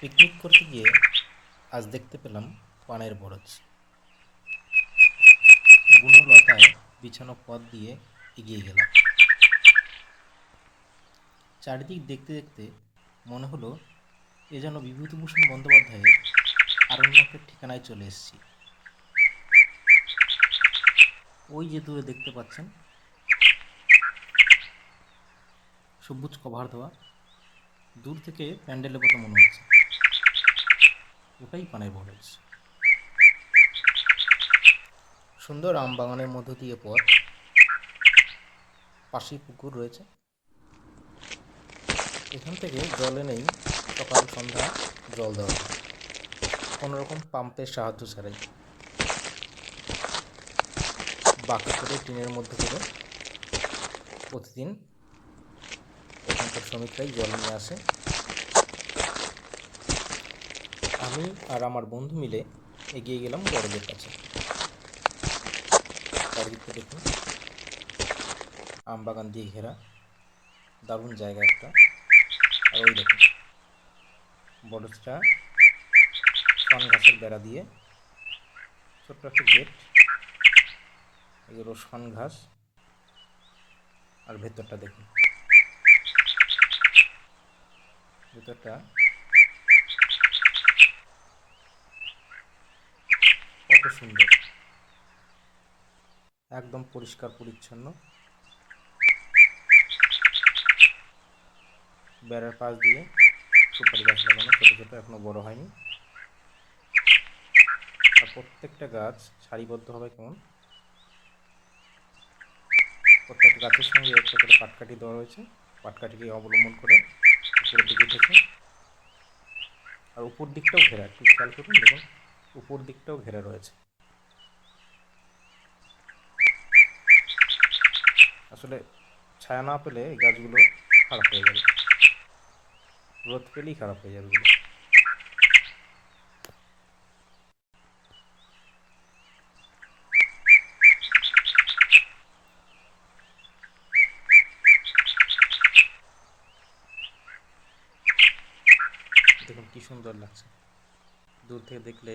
Picnic করতে গিয়ে আজ দেখতে পেলাম পানের বরজ। বুনো লতায় বিছানো পথ দিয়ে এগিয়ে গেলাম। চারিদিক দেখতে দেখতে মনে হলো এ যেন বিভূতিভূষণ বন্দ্যোপাধ্যায়ের আরণ্যকের ঠিকানায় চলে এসেছি। ওই যে দূরে দেখতে পাচ্ছেন সবুজ কভার দেওয়া দূর থেকে প্যান্ডেলের কথা মনে হচ্ছে। ওটাই পানের বরজ সুন্দর আম বাগানের মধ্য দিয়ে পথ। পাশেই পুকুর রয়েছে। এখান থেকে জল এনেই সকাল সন্ধ্যা জল দেওয়া কোনো রকম পাম্পের সাহায্য ছাড়াই। বাকি করে টিনের মধ্যে করে প্রতিদিন এখানকার শ্রমিকরাই জল নিয়ে আসে। আমি আর আমার বন্ধু মিলে এগিয়ে গেলাম বড়দের কাছে। চারিদিকটা দেখুন। আম বাগান দিয়ে ঘেরা। দারুণ জায়গা একটা। আর ওই দেখুন। বরজটা শন ঘাসের বেড়া দিয়ে ছোট্ট একটা গেট। এগুলো শন ঘাস। আর ভেতরটা দেখুন। ভেতরটা সুন্দর। একদম পরিষ্কার, পরিচ্ছন্ন। বেড়ার পাশ দিয়ে সুপারি গাছ লাগানো, ছোটো ছোটো, এখনও বড় হয়নি। আর প্রত্যেকটা গাছ সারিবদ্ধভাবে কেমন? প্রত্যেকটা গাছের সঙ্গে একটা করে পাটকাঠি দেওয়া রয়েছে। পাটকাঠিকে অবলম্বন করে উপরের দিকে উঠেছে। আর উপর দিকটাও ঘেরা, একটু খেয়াল করুন, দেখুন, উপর দিকটাও ঘেরা রয়েছে। আসলে ছায়া না পেলে এই গাছগুলো খারাপ হয়ে যাবে। রোদ পেলেই খারাপ হয়ে যাবে দেখুন কি সুন্দর লাগছে। দূর থেকে দেখলে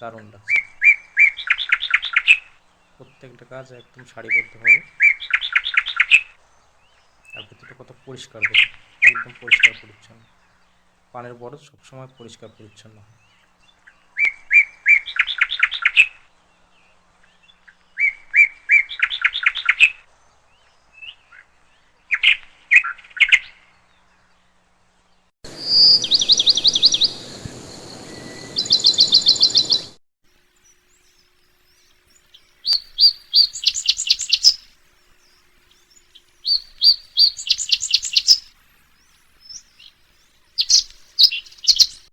দারুণ লাগছে। প্রত্যেকটা গাছ একদম সারিবদ্ধভাবে আর পরিষ্কার দেবে একদম পরিষ্কার পরিচ্ছন্ন। পানের বরজ সবসময় পরিষ্কার পরিচ্ছন্ন হয়।